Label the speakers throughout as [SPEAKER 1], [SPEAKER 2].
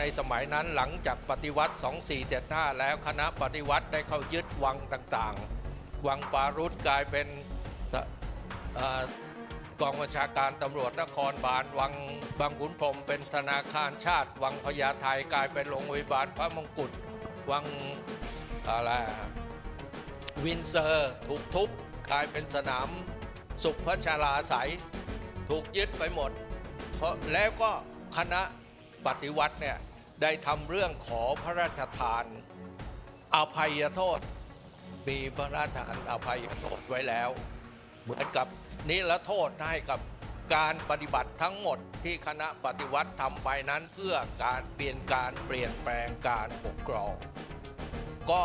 [SPEAKER 1] ในสมัยนั้นหลังจากปฏิวัติ 2475 แล้วคณะปฏิวัติได้เข้ายึดวังต่างๆ วังปารุษกลายเป็นอกองบัญชาการตำรวจนครบาลวังบางขุนพรมเป็นธนาคารชาติ วังพญาไทกลายเป็นโรงพยาบาลพระมงกุฎวังอะไรวินเซอร์ถูกทุบกลายเป็นสนามสุขพระชาลาใสยถูกยึดไปหมด เพราะแล้วก็คณะปฏิวัติเนี่ย ได้ทำเรื่องขอพระราชทานอภัยโทษ มีพระราชทานอภัยโทษไว้แล้ว เหมือนกับนิรโทษให้กับการปฏิบัติทั้งหมดที่คณะปฏิวัติทำไปนั้นเพื่อการเปลี่ยนการเปลี่ยนแปลงการปกครอง ก็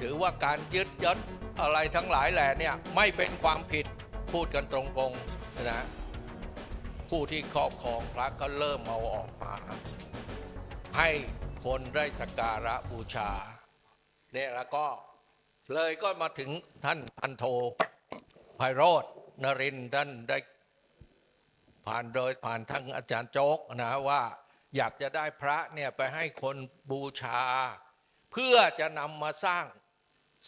[SPEAKER 1] ถือว่าการยึดยัดอะไรทั้งหลายแหล่เนี่ยไม่เป็นความผิดพูดกันตรงๆนะผู้ที่ครอบครองพระก็เริ่มเอาออกมา ให้คนได้สักการะบูชาเนี่ยแล้วก็เลยก็มาถึงท่านพันโทไพโรธนรินท์ท่านได้ผ่านโดยผ่านทั้งอาจารย์โจ๊กนะว่าอยากจะได้พระเนี่ยไปให้คนบูชา เพื่อจะนำมาสร้าง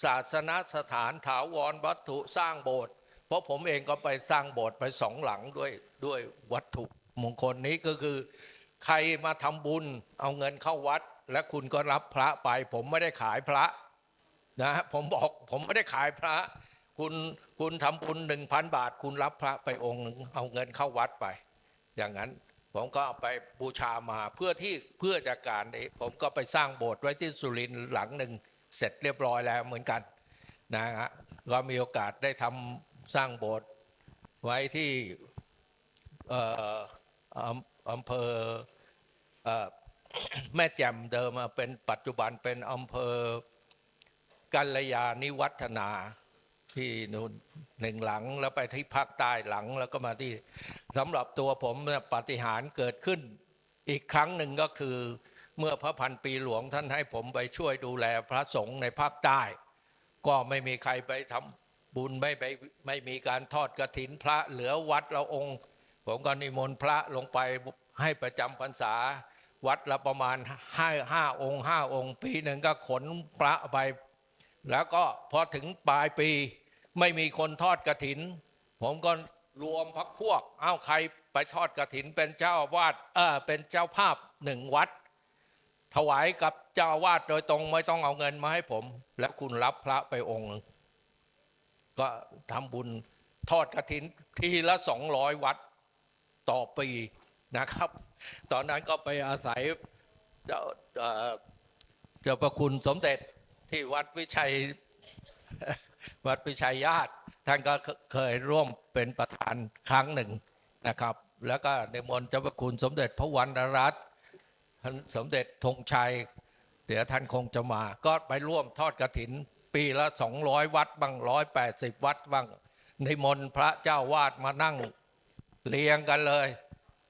[SPEAKER 1] ศาสนสถานถาวรวัตถุสร้างโบสถ์เพราะผมเองก็ไปสร้างโบสถ์ไปสองหลังด้วยด้วยวัตถุมงคลนี้ก็คือ ใครมาทำบุญเอาเงินเข้าวัด และคุณก็รับพระไป ผมไม่ได้ขายพระนะผมบอกผมไม่ได้ขายพระ คุณคุณทำบุญหนึ่งพันบาท คุณรับพระไปองค์หนึ่งเอาเงินเข้าวัดไป อย่างนั้นผมก็เอาไปบูชามาเพื่อที่เพื่อจากการนี้ผมก็ไปสร้างโบสถ์ไว้ที่สุรินทร์หลังหนึ่งเสร็จเรียบร้อยแล้วเหมือนกันนะฮะก็มีโอกาสได้ทำสร้างโบสถ์ไว้ที่อำเภอ แม่แจ่มเดิมเป็นปัจจุบันเป็นอำเภอกัลยาณิวัฒนาที่นู่นหนึ่งหลังแล้วไปที่ภาคใต้หลังแล้วก็มาที่สำหรับตัวผมปฏิหารเกิดขึ้น อีกครั้งหนึ่งก็คือเมื่อพระพันปีหลวงท่านให้ผมไปช่วยดูแลพระสงฆ์ในภาคใต้ ก็ไม่มีใครไปทำบุญไม่ไปไม่มีการทอดกระถินพระเหลือวัดละองค์ ผมก็นิมนต์พระลงไปให้ประจำพรรษา วัดละประมาณห้าห้าองค์ห้าองค์ ปีหนึ่งก็ขนพระไป แล้วก็พอถึงปลายปี ไม่มีคนทอดกระถิน ผมก็รวมพักพวก เอ้าใครไปทอดกระถินเป็นเจ้าวาสเออเป็นเจ้าภาพหนึ่งวัด ถวายกับเจ้าวาสโดยตรงไม่ต้องเอาเงินมาให้ผม และคุณรับพระไปองค์หนึ่งก็ทำบุญทอดกระถินทีละสองร้อยวัดต่อปี นะครับ ตอนนั้นก็ไปอาศัยเจ้าเจ้าประคุณสมเด็จที่วัดวิชัยวัดวิชัยญาติ ท่านก็เคยร่วมเป็นประธานครั้งหนึ่งนะครับ แล้วก็ในมนต์เจ้าประคุณสมเด็จพระวรรณรัตน์สมเด็จธงชัย เดี๋ยวท่านคงจะมา ก็ไปร่วมทอดกระถิน ปีละ 200 วัดบ้าง180 วัดบ้างในมนต์พระเจ้าวาดมานั่งเรียงกันเลย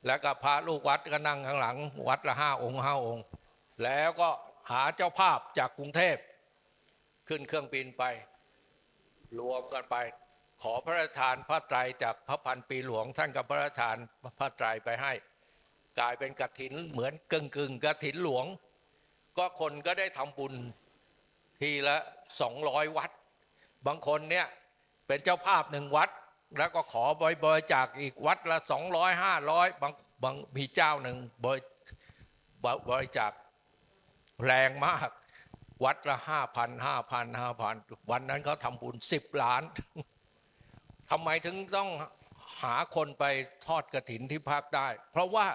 [SPEAKER 1] แล้วก็พระลูกวัดก็นั่งข้างหลัง วัดละห้าองค์ห้าองค์ แล้วก็หาเจ้าภาพจากกรุงเทพ ขึ้นเครื่องบินไป รวมกันไป ขอพระราชทานพระไตรจากพระพันปีหลวงท่านกับพระราชทานพระไตรไปให้ กลายเป็นกฐินเหมือนกึ่งกึ่งๆกฐินหลวง ก็คนก็ได้ทำบุญทีละสองร้อยวัด บางคนเนี่ยเป็นเจ้าภาพหนึ่งวัด แล้วก็ขอบริจาคอีกวัดละสองร้อยห้าร้อยบางบางมีเจ้าหนึ่งบริบริจาคแรงมาก วัดละห้าพันห้าพันห้าพันวันนั้นเขาทำบุญสิบล้านทำไมถึงต้องหาคนไปทอดกระถินที่ภาคใต้เพราะว่า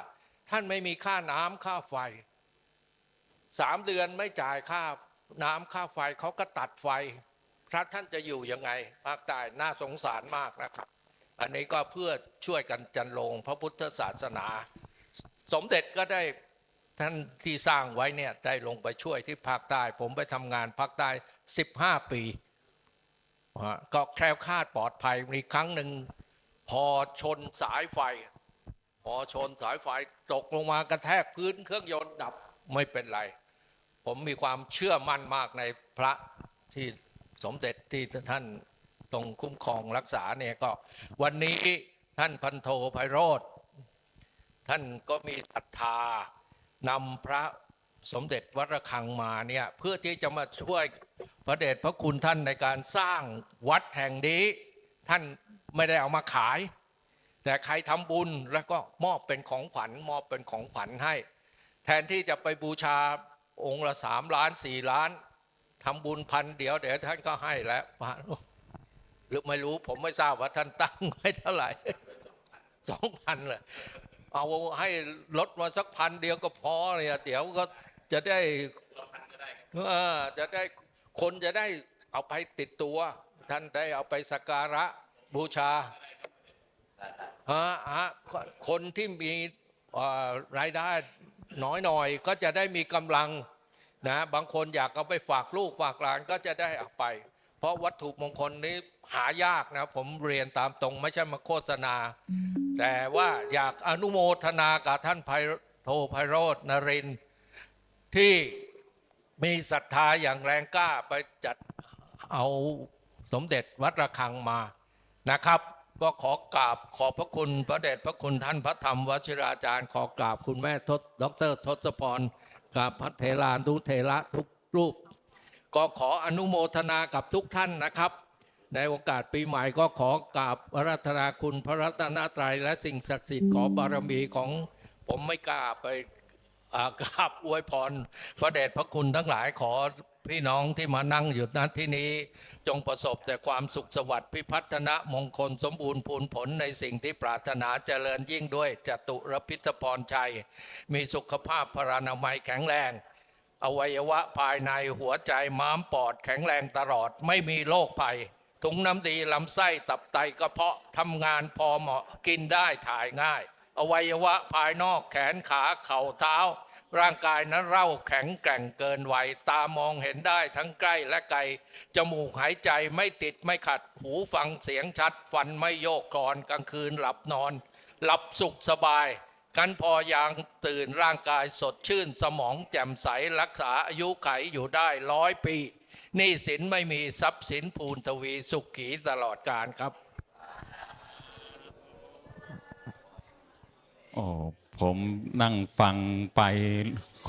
[SPEAKER 1] ท่านไม่มีค่าน้ำค่าไฟสามเดือนไม่จ่ายค่าน้ำค่าไฟเขาก็ตัดไฟ พระท่านจะอยู่ยังไงภาคใต้น่าสงสารมากนะครับ อันนี้ก็เพื่อช่วยกันจันลงพระพุทธศาสนา สมเด็จก็ได้ท่านที่สร้างไว้เนี่ยได้ลงไปช่วยที่ภาคใต้ ผมไปทำงานภาคใต้ 15 ปีก็แคล้วคลาดปลอดภัยมีครั้งหนึ่งพอชนสายไฟ พอชนสายไฟตกลงมากระแทกพื้นเครื่องยนต์ดับไม่เป็นไร ผมมีความเชื่อมั่นมากในพระที่ สมเด็จที่ท่านทรงคุ้มครองรักษาเนี่ยก็ วันนี้ท่านพันโทไพโรธท่านก็มีศรัทธานำพระสมเด็จวัดระฆังมาเนี่ยเพื่อที่จะมาช่วยพระเดชพระคุณท่านในการสร้างวัดแห่งนี้ ท่านไม่ได้เอามาขาย แต่ใครทำบุญแล้วก็มอบเป็นของขวัญมอบเป็นของขวัญให้ แทนที่จะไปบูชาองค์ละสามล้านสี่ล้าน ทำบุญพันเดียวเดี๋ยวท่านก็ให้แล้วหรือไม่รู้ผมไม่ทราบว่าท่านตั้งไว้เท่าไหร่สองพันเลยเอาให้ลดมาสักพันเดียวก็พอเนี่ยเดี๋ยวก็จะได้จะได้คนจะได้เอาไปติดตัว ท่านได้เอาไปสักการะบูชาฮะฮะคนที่มีรายได้น้อยหน่อยก็จะได้มีกำลัง นะบางคนอยากเอาไปฝากลูกฝากหลานก็จะได้เอาไป เพราะวัตถุมงคลนี้หายากนะผมเรียนตามตรงไม่ใช่มาโฆษณา แต่ว่าอยากอนุโมทนากับท่านไพโทไพโรธนรินที่มีศรัทธาอย่างแรงกล้าไปจัดเอาสมเด็จวัดระฆังมานะครับ ก็ขอกราบขอบพระคุณพระเดชพระคุณท่านพระธรรมวชิราจารย์ ขอกราบคุณแม่ทศดรทศพร กับพระเทลานทุเทระทุกรูป ก็ขออนุโมทนากับทุกท่านนะครับ ในโอกาสปีใหม่ก็ขอกราบพระรัตนาคุณพระรัตนตรัยและสิ่งศักดิ์สิทธิ์ขอบารมีของผมไม่กล้าไปกราบอวยพรพระเดชพระคุณทั้งหลายขอ พี่น้องที่มานั่งอยู่ณที่นี้ จงประสบแต่ความสุขสวัสดิ์พิพัฒนะมงคลสมบูรณ์ผลผลในสิ่งที่ปรารถนาเจริญยิ่งด้วยจตุรพิทพรชัย มีสุขภาพพรานามัยแข็งแรง อวัยวะภายในหัวใจม้ามปอดแข็งแรงตลอดไม่มีโรคภัยถุงน้ำดีลำไส้ตับไตกระเพาะทำงานพอเหมาะกินได้ถ่ายง่าย อวัยวะภายนอกแขนขาเข่าเท้า ร่างกายนั้นเร่าแข็งแกร่งเกินวัยตามองเห็นได้ทั้งใกล้และไกล จมูกหายใจไม่ติดไม่ขัด หูฟังเสียงชัด ฟันไม่โยกกรอนกลางคืนหลับนอน หลับสุขสบาย กันพอยางตื่นร่างกายสดชื่นสมองแจ่มใสรักษาอายุไขอยู่ได้ร้อยปีหนี้สินไม่มีทรัพย์สินภูนทวีสุขขีตลอดการครับ
[SPEAKER 2] โอ้ ผมนั่งฟังไป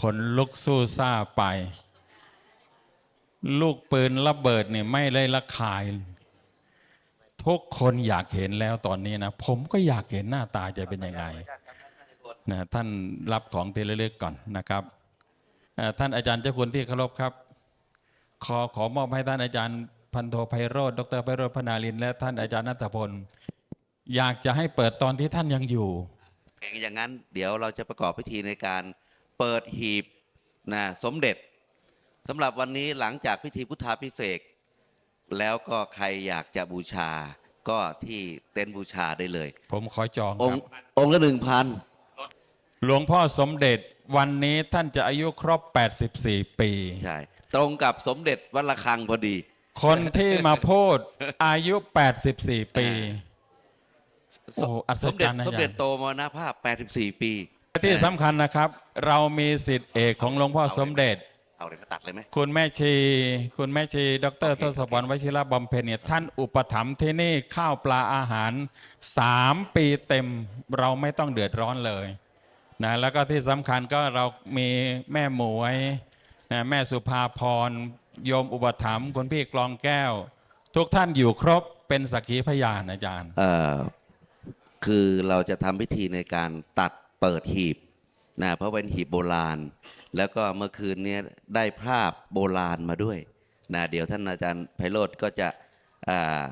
[SPEAKER 2] คนลุกสู้ซ่าไป ลูกปืนระเบิดเนี่ยไม่เลยละคาย ทุกคนอยากเห็นแล้วตอนนี้นะ ผมก็อยากเห็นหน้าตาจะเป็นยังไงนะท่านรับของทีลเล็กก่อนนะครับ ท่านอาจารย์เจ้าคุณที่เคารพครับ ขอขอมอบให้ท่านอาจารย์พันโทไพโรธดรไพโรธพนาลิน และท่านอาจารย์นัทพล อยากจะให้เปิดตอนที่ท่านยังอยู่
[SPEAKER 3] อย่างนั้นเดี๋ยวเราจะประกอบพิธีในการเปิดหีบนะสมเด็จสำหรับวันนี้หลังจากพิธีพุทธาพิเศษกแล้วก็ใครอยากจะบูชาก็ที่เต็นท์บูชาได้เลย
[SPEAKER 2] ผมขอจองค
[SPEAKER 3] อง
[SPEAKER 2] รับ
[SPEAKER 3] ค์องค์ละหนึ่งพัน
[SPEAKER 2] หลวงพ่อสมเด็จวันนี้ท่านจะอายุครบ 84 ปี
[SPEAKER 3] ใช่ตรงกับสมเด็จวัดระฆังพอดี
[SPEAKER 2] คนที่มาพูดอายุ 84 ปี โอ้อัศ
[SPEAKER 3] สมเด็
[SPEAKER 2] จ
[SPEAKER 3] จ
[SPEAKER 2] รรย์นะ
[SPEAKER 3] สมเด็จ
[SPEAKER 2] อาจารย์
[SPEAKER 3] โตมรณภาพ 84 ปี
[SPEAKER 2] ที่สำคัญนะครับ เรามีสิทธิเอกของหลวงพ่อสมเด็จ
[SPEAKER 3] เอาเลยมาตัดเลยไหม
[SPEAKER 2] คุณแม่ชี คุณแม่ชี ดรทศพรวชิระบำเพ็ญเนี่ยท่านอุปถัมภ์ที่นี่ข้าวปลาอาหาร 3 ปีเต็มเราไม่ต้องเดือดร้อนเลยนะแล้วก็ที่สำคัญก็เรามีแม่หมวยนะแม่สุภาพรโยมอุปถัมภ์คุณพี่กลองแก้ว ทุกท่านอยู่ครบเป็นสักขีพยานอาจารย์
[SPEAKER 3] เอ่อ คือเราจะทำพิธีในการตัดเปิดหีบนะเพราะเป็นหีบโบราณ แล้วก็เมื่อคืนเนี้ยได้ภาพโบราณมาด้วยนะเดี๋ยวท่านอาจารย์ไพโรธก็จะอ่า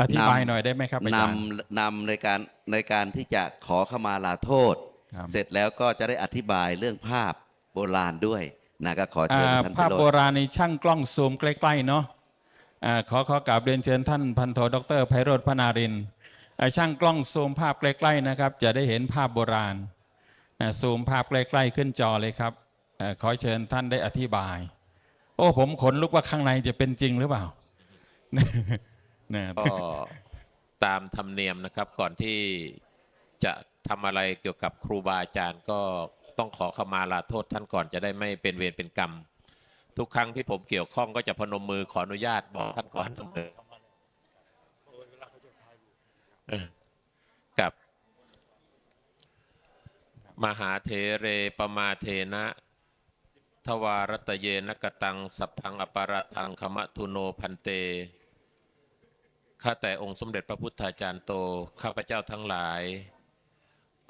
[SPEAKER 2] อธิบาย
[SPEAKER 3] นำ
[SPEAKER 2] หน่อยได้ไหมครับอาจารย์
[SPEAKER 3] นำนำในการในการที่จะขอขมาลาโทษ
[SPEAKER 2] ครับ
[SPEAKER 3] เสร็จแล้วก็จะได้อธิบายเรื่องภาพโบราณด้วยนะก็ขอเชิญ
[SPEAKER 2] อ่า
[SPEAKER 3] ท่านไพ
[SPEAKER 2] ภาพ
[SPEAKER 3] โร
[SPEAKER 2] โบ
[SPEAKER 3] ธ
[SPEAKER 2] ราณในช่างกล้องซูมใกล้ๆเนาะอ่าขอขอกราบเรียนเชิญท่านพันโทดรไพโรธพนารินทร์อ่า ช่างกล้องซูมภาพใกล้ๆนะครับ จะได้เห็นภาพโบราณซูมภาพใกล้ๆขึ้นจอเลยครับอขอเชิญท่านได้อธิบาย โอ้ผมขนลุกว่าข้างในจะเป็นจริงหรือเปล่านะ
[SPEAKER 4] ก็ตามธรรมเนียมนะครับก่อนที่จะทำอะไรเกี่ยวกับครูบาอาจารย์ก็ต้องขอขมาลาโทษท่านก่อนจะได้ไม่เป็นเวรเป็นกรรม ทุกครั้งที่ผมเกี่ยวข้องก็จะพนมมือขออนุญาตบอกท่านก่อนเสมอ กับ มหาเทเรปมาเทนะ ทวารตเยนกตัง สัพพังอปาระทังขมะทุโนพันเต ข้าแต่องค์สมเด็จพระพุทธาจารย์โต ข้าพเจ้าทั้งหลาย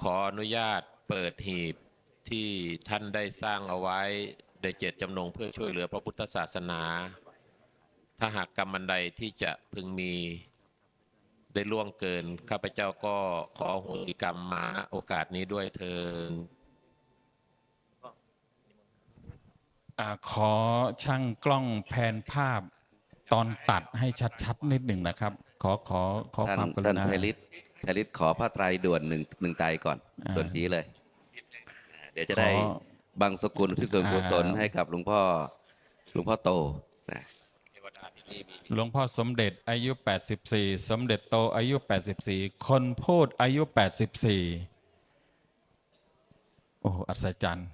[SPEAKER 4] ขออนุญาตเปิดหีบที่ท่านได้สร้างเอาไว้โดยเจตจำนงเพื่อช่วยเหลือพระพุทธศาสนา ถ้าหากกรรมันใดที่จะพึงมี ได้ล่วงเกิน ข้าพเจ้าก็ขออโหสิกรรมมาณโอกาสนี้ด้วยเทิน
[SPEAKER 2] อาขอช่างกล้องแผนภาพตอนตัดให้ชัดๆ นิดหนึ่งนะครับ ขอขอขอ
[SPEAKER 3] ท่าน
[SPEAKER 2] ความกรุ
[SPEAKER 3] ท่าน
[SPEAKER 2] ณา
[SPEAKER 3] ไพลิตไพลิตขอผ้าไตรด่วนหนึ่งหนึ่งไตรก่อน
[SPEAKER 2] อ่า
[SPEAKER 3] ด่วนจีเลย เดี๋ยวจะ
[SPEAKER 2] ข
[SPEAKER 3] ได้
[SPEAKER 2] อ
[SPEAKER 3] บางสกุลที่ส่วนกุศล
[SPEAKER 2] อ่า
[SPEAKER 3] ให้กับหลวงพ่อหลวงพ่อโตนะ
[SPEAKER 2] หลวงพ่อสมเด็จอายุ 84 สมเด็จโตอายุ 84 คนพูดอายุ 84 โอ้โหอัศจรรย์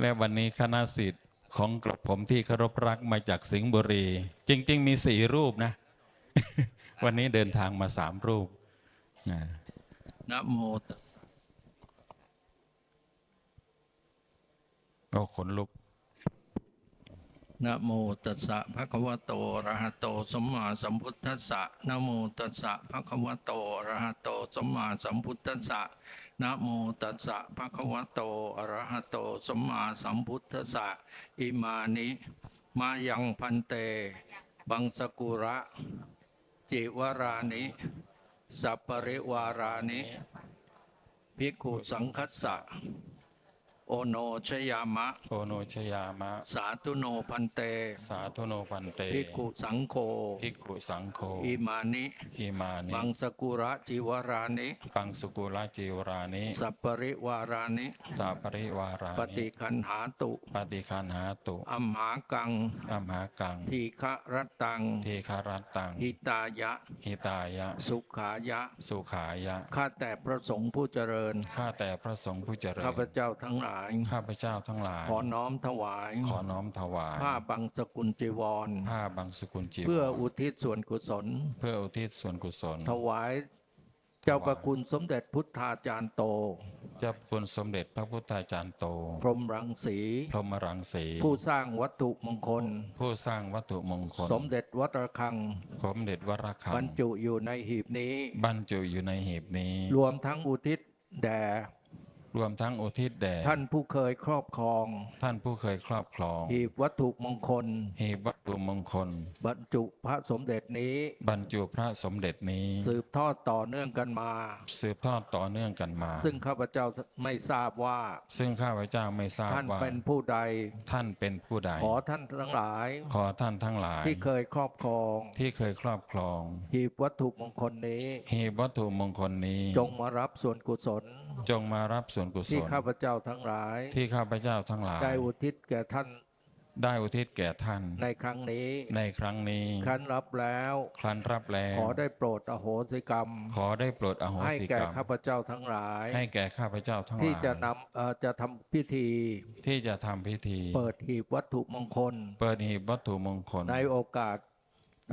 [SPEAKER 2] และวันนี้คณะสิทธิ์ของกระผมที่เคารพรักมาจากสิงห์บุรี จริง ๆ มีสี่รูปนะ วันนี้เดินทางมาสามรูปนะ
[SPEAKER 1] นะโมตัส
[SPEAKER 2] ก็ขนลุก
[SPEAKER 1] นะโมตัสสะภะคะวะโตอะระหะโตสัมมาสัมพุทธัสสะนะโมตัสสะภะคะวะโตอะระหะโตสัมมาสัมพุทธัสสะนะโมตัสสะภะคะวะโตอะระหะโตสัมมาสัมพุทธัสสะอิมานิมายังพันเต บังสกุระจิวรานิสัปปริวารานิภิกขุสังคัสสะ โอโนชยามะ
[SPEAKER 2] โอโนชยามะ
[SPEAKER 1] สาธุโนพันเต
[SPEAKER 2] สาธุโนพันเต
[SPEAKER 1] ภิกขุสังโฆ
[SPEAKER 2] ภิกขุสังโฆ
[SPEAKER 1] อิมานิ
[SPEAKER 2] อิมานิ
[SPEAKER 1] บังสกุระจิวรานิ
[SPEAKER 2] ปังสุกุลาจิวรานิ
[SPEAKER 1] สัปปริวารานิ
[SPEAKER 2] สาปริวารา
[SPEAKER 1] ป
[SPEAKER 2] นิ
[SPEAKER 1] ฏิคันหาตุ
[SPEAKER 2] ปฏิคันหาตุ
[SPEAKER 1] อัมหากัง
[SPEAKER 2] ตัมหากัง
[SPEAKER 1] ทีฆะรตัง
[SPEAKER 2] เทคารัตตัง
[SPEAKER 1] หิตายะ
[SPEAKER 2] หิตายะ
[SPEAKER 1] สุขายะ
[SPEAKER 2] สุขายะ
[SPEAKER 1] ข้าแต่พระสงฆ์ผู้เจริญ
[SPEAKER 2] ข้าแต่พระสงฆ์ผู้เจริญ
[SPEAKER 1] ข้าพเจ้าทั้งหลาย
[SPEAKER 2] ข้าพเจ้าทั้งหลาย
[SPEAKER 1] ขอน้อมถวาย
[SPEAKER 2] ขอน้อมถวาย
[SPEAKER 1] ผ้าบังสกุลจีวร
[SPEAKER 2] ผ้าบังสกุลจีวร
[SPEAKER 1] เพื่ออุทิศส่วนกุศล
[SPEAKER 2] เพื่ออุทิศส่วนกุศล
[SPEAKER 1] ถวายเจ้าประคุณสมเด็จพุทธาจารย์โต
[SPEAKER 2] เจ้าคุณสมเด็จพระพุทธาจารย์โต
[SPEAKER 1] พรหมรังสี
[SPEAKER 2] พรหมรังสี
[SPEAKER 1] ผู้สร้างวัตถุมงคล
[SPEAKER 2] ผู้สร้างวัตถุมงคล
[SPEAKER 1] สมเด็จวัดระฆัง
[SPEAKER 2] สมเด็จวรคั
[SPEAKER 1] บรงรจุอยู่ในหีบนี้
[SPEAKER 2] บรรจุอยู่ในหีบนี้
[SPEAKER 1] รวมทั้งอุทิศแด่
[SPEAKER 2] รวมทั้งอุทิศแด่
[SPEAKER 1] ท่านผู้เคยครอบครอง
[SPEAKER 2] ท่านผู้เคยครอบครอง
[SPEAKER 1] หีบวัตถุมงคล
[SPEAKER 2] หีบวัตถุมงคล
[SPEAKER 1] บรรจุพระสมเด็จนี้
[SPEAKER 2] บรรจุพระสมเด็จนี้
[SPEAKER 1] สืบทอดต่อเนื่องกันมา
[SPEAKER 2] สืบทอดต่อเนื่องกันมา
[SPEAKER 1] ซึ่งข้าพเจ้าไม่ทราบว่า
[SPEAKER 2] ซึ่งข้าพเจ้าไม่ทราบ
[SPEAKER 1] ท่าน
[SPEAKER 2] ว่า
[SPEAKER 1] เป็นผู้ใด
[SPEAKER 2] ท่านเป็นผู้ใด
[SPEAKER 1] ขอท่านทั้งหลาย
[SPEAKER 2] ขอท่านทั้งหลาย
[SPEAKER 1] ที่เคยครอบครอง
[SPEAKER 2] ที่เคยครอบครอง
[SPEAKER 1] หีบวัตถุมงคลนี้
[SPEAKER 2] หีบวัตถุมงคลนี้
[SPEAKER 1] จงมารับส่วนกุศล
[SPEAKER 2] จงมารับส่วนกุศ
[SPEAKER 1] ที่
[SPEAKER 2] ล
[SPEAKER 1] ข้าพเจ้าทั้งหลาย
[SPEAKER 2] ที่ข้าพเจ้าทั้งหลาย
[SPEAKER 1] ได้อุทิศแก่ท่าน
[SPEAKER 2] ได้อุทิศแก่ท่าน
[SPEAKER 1] ในครั้งนี้
[SPEAKER 2] ในครั้งนี้
[SPEAKER 1] ครั้นรับแล้ว
[SPEAKER 2] ครั้นรับแล้ว
[SPEAKER 1] ขอได้โปรดอโหสิกรรม
[SPEAKER 2] ขอได้โปรดอโห
[SPEAKER 1] ให้
[SPEAKER 2] สิ
[SPEAKER 1] แก่
[SPEAKER 2] กรรม
[SPEAKER 1] ข้าพเจ้าทั้งหลาย
[SPEAKER 2] ให้แก่ข้าพเจ้าทั้งหลาย
[SPEAKER 1] ที่จะนำเอ่อจะทำพิธี
[SPEAKER 2] ที่จะทำพิธี
[SPEAKER 1] เปิดหีบวัตถุมงคล
[SPEAKER 2] เปิดหีบวัตถุมงคล
[SPEAKER 1] ในโอกาสอั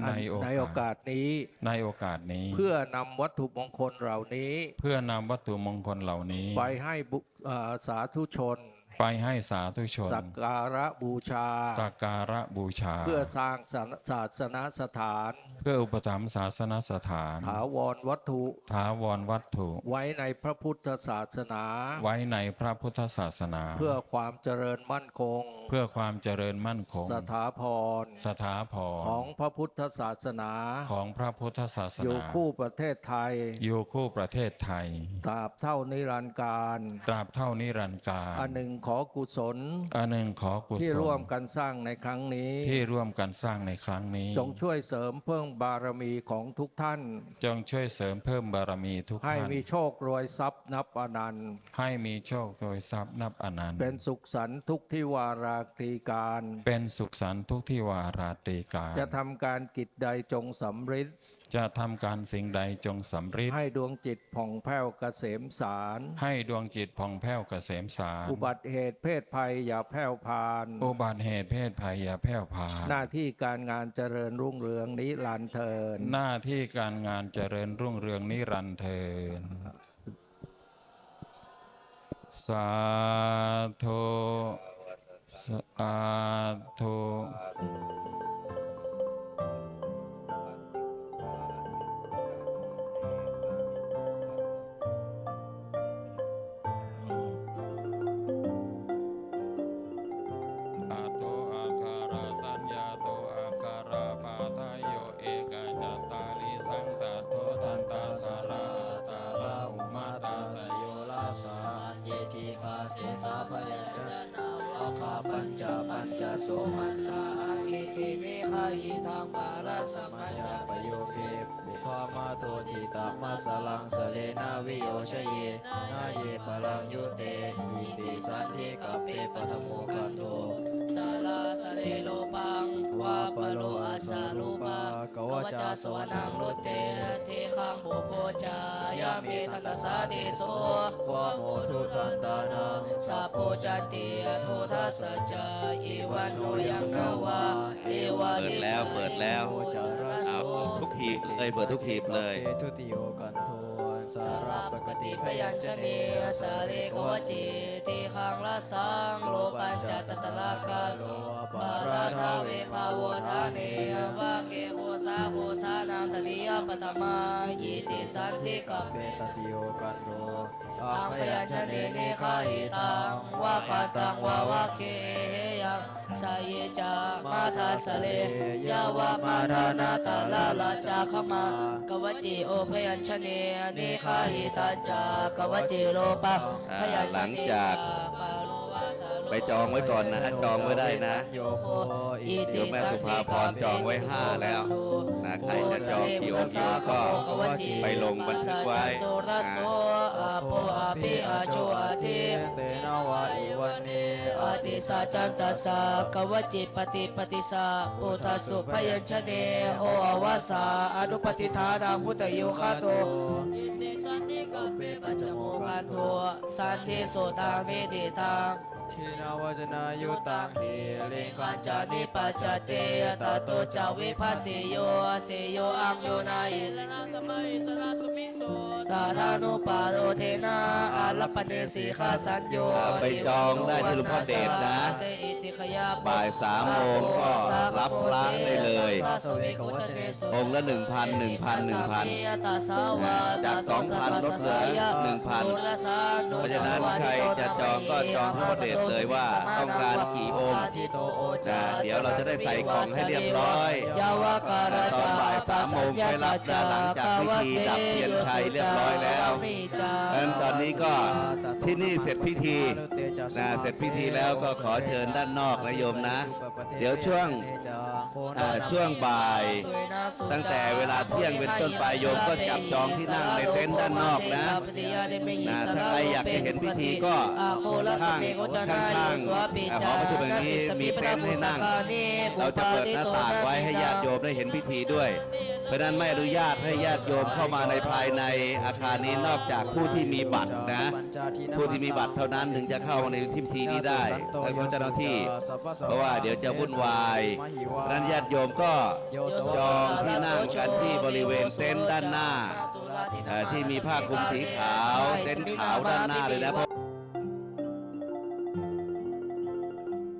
[SPEAKER 2] ในโอกาส
[SPEAKER 1] ในโอกาสนี้
[SPEAKER 2] ในโอกาสนี้
[SPEAKER 1] เพื่อนำวัตถุมงคลเหล่านี้
[SPEAKER 2] เพื่อนำวัตถุมงคลเหล่านี้
[SPEAKER 1] ไปให้บุเอ่อสาธุชน
[SPEAKER 2] ไปให้สาธุชน
[SPEAKER 1] สักการะบูชา
[SPEAKER 2] สักการะบูชา
[SPEAKER 1] เพื่อสร้างศาศาสนสถาน
[SPEAKER 2] เพื่ออุปถัมภ์ศาสนสถาน
[SPEAKER 1] ถาวรวัตถุ
[SPEAKER 2] ถาวรวัตถุ
[SPEAKER 1] ไว้ในพระพุทธศาสนา
[SPEAKER 2] ไว้ในพระพุทธศาสนา
[SPEAKER 1] เพื่อความเจริญมั่นคง
[SPEAKER 2] เพื่อความเจริญมั่นคง
[SPEAKER 1] สถาพร
[SPEAKER 2] สถาพร
[SPEAKER 1] ของพระพุทธศาสนา
[SPEAKER 2] ของพระพุทธศาส
[SPEAKER 1] อยู่
[SPEAKER 2] นา
[SPEAKER 1] คู่ประเทศไทย
[SPEAKER 2] อยู่คู่ประเทศไทย
[SPEAKER 1] ตราบเท่านิรันดร์การ
[SPEAKER 2] ตราบเท่านิรันดร์การ
[SPEAKER 1] อันหนึ่งขอกุศล
[SPEAKER 2] อันหนึ่งขอกุศล
[SPEAKER 1] ที่ร่วมกันสร้างในครั้งนี้
[SPEAKER 2] ที่ร่วมกันสร้างในครั้งนี้
[SPEAKER 1] จงช่วยเสริมเพิ่มบารมีของทุกท่าน
[SPEAKER 2] จงช่วยเสริมเพิ่มบารมีทุก
[SPEAKER 1] ให้
[SPEAKER 2] ท่าน
[SPEAKER 1] มีโชครวยทรัพย์นับอนันต์
[SPEAKER 2] ให้มีโชคโดยทรัพย์นับอนันต์
[SPEAKER 1] เป็นสุขสันต์ทุกที่วาราตีการ
[SPEAKER 2] เป็นสุขสันต์ทุกที่วาราตรีการ
[SPEAKER 1] จะทำการกิจใดจงสำเร็จ
[SPEAKER 2] จะทำการสิ่งใดจงสำเร็จ
[SPEAKER 1] ให้ดวงจิตผ่องแผ้วเกษมสาร
[SPEAKER 2] ให้ดวงจิตผ่องแผ้วเกษมสาร
[SPEAKER 1] อุบัติเหตุเพศภัยอย่าแผ่วพาน
[SPEAKER 2] อุบัติเหตุเพศภัยอย่าแพร่วพราน
[SPEAKER 1] หน้าที่การงานเจริญรุ่งเรืองนิรันดร์เทิน
[SPEAKER 2] หน้าที่การงานเจริญรุ่งเรืองนิรันดร์เทินสาธุสาธุ สุมั
[SPEAKER 5] นตาอาคิตินิคาหิทางมาลาสมัญญาปโยเคบุพามาโตทิตามาสลังสเลนาวิโยชเยนาเยปลังยุเตอิติสันติกัปเปปะทโมคันโตสาลาสเลโลปังวาปโล กวจาสวนังโลเตเทขังบุโพจายามิทันตสาติโสวะโมทุตันตานาสัพโพจติทุทัสสะจาอิวันโนยังนาวาอิวา
[SPEAKER 3] เปิดแล้วเปิดแล้วเอาทุกหีบเลยเปิดทุกหีบเลย
[SPEAKER 5] ทุติโยกันโท สาราปกติปยัญชเนสาเรกวจีทีขังละสังโลปัญจตตลากาโลปาราทาเวภาวทาเนวะเกโคสาโคสานังตติยปตมายิติสันติกัปเปตติโยกันโร อังพยัญชนเนคาหิตังวะคตังวะวะเคเฮยังสายเยจามาทัสเลยาวะมาทานาตาลาลาจาขมากวจีโอพยัญชนเนคาหิตาจากวจีโลปะพยัญชเน
[SPEAKER 3] หลังจาก ไปจองไว้ก่อนนะจองไว้ได้นะ
[SPEAKER 5] โยโคอิ
[SPEAKER 3] โย
[SPEAKER 5] ติ
[SPEAKER 3] มแม่
[SPEAKER 5] สัน
[SPEAKER 3] สุ
[SPEAKER 5] ติ
[SPEAKER 3] ภาพรจองไว้ห้าแล้วนะใครจะจองกี่องค์กี่องค์ก็ไปลงบันทึกไว้
[SPEAKER 5] โตระโสอาโปอาปิอาโจอาทิเตนาวาอิวันเนอาติสัจจันตสสะกวจิปฏิปฏิสะปุถสุพยัญชเนโออวาสาอนุปฏิทานาพุทธโยคาโตอิติสันติกัปเปปัจจโมกันโทสันติโสตังนิติตัง
[SPEAKER 6] ชินาวจนายุตัง
[SPEAKER 5] เอเลกัญจานิปัจจเตตโตจาวิภัสสิโยสิโยอังโยนาอิสระตมะอิสระสุมิโสตาทานุปาโรเทนะอาลปเนสีฆาสัญโย
[SPEAKER 3] ไปจองได้ที่หลวงพ่อเดชนะ
[SPEAKER 5] เตอิติขยา
[SPEAKER 3] บ่ายสามโมงก็รับพระได้เลยองค์ละหนึ่งพันหนึ่งพันหนึ่งพันจากสองพันลดเหลือหนึ่งพันเพราะฉะนั้นใครจะจองก็จองพระเดชเลยว่าต้องการกี่องค์นะเดี๋ยวเราจะได้ใส่กล่องให้เรียบร้อย
[SPEAKER 5] ยาวการ
[SPEAKER 3] ตอนบ่ายสามโมงไปรับนะหลังจากพิธีดับเทียนไทยเรียบร้อยแล้วดังนั้นตอนนี้ก็ ที่นี่เสร็จพิธีนะเสร็จพิธีแล้วก็ขอเชิญด้านนอกนะโยมนะ เดี๋ยวช่วงช่วงบ่าย ตั้งแต่เวลาเที่ยงเป็นต้นไปโยมก็จับจองที่นั่งในเต็นท์ด้านนอกนะนะถ้าใครอยากจะเห็นพิธีก็ข้างข้างข้างหอประชุมแห่งนี้มีเต็นท์ให้นั่งเราจะเปิดหน้าต่างไว้ให้ญาติโยมได้เห็นพิธีด้วย เพราะนั้นไม่อนุญาตให้ญาติโยมเข้ามาในภายในอาคารนี้นอกจากผู้ที่มีบัตรนะผู้ที่มีบัตรเท่านั้นถึงจะเข้ามาในพิธีนี้ได้แล้วก็เจ้าหน้าที่ เพราะว่าเดี๋ยวจะวุ่นวายนั้นญาติโยมก็จองที่นั่งกันที่บริเวณเต็นท์ด้านหน้า ที่มีผ้าคลุมสีขาวเต็นท์ขาวด้านหน้าเลยนะ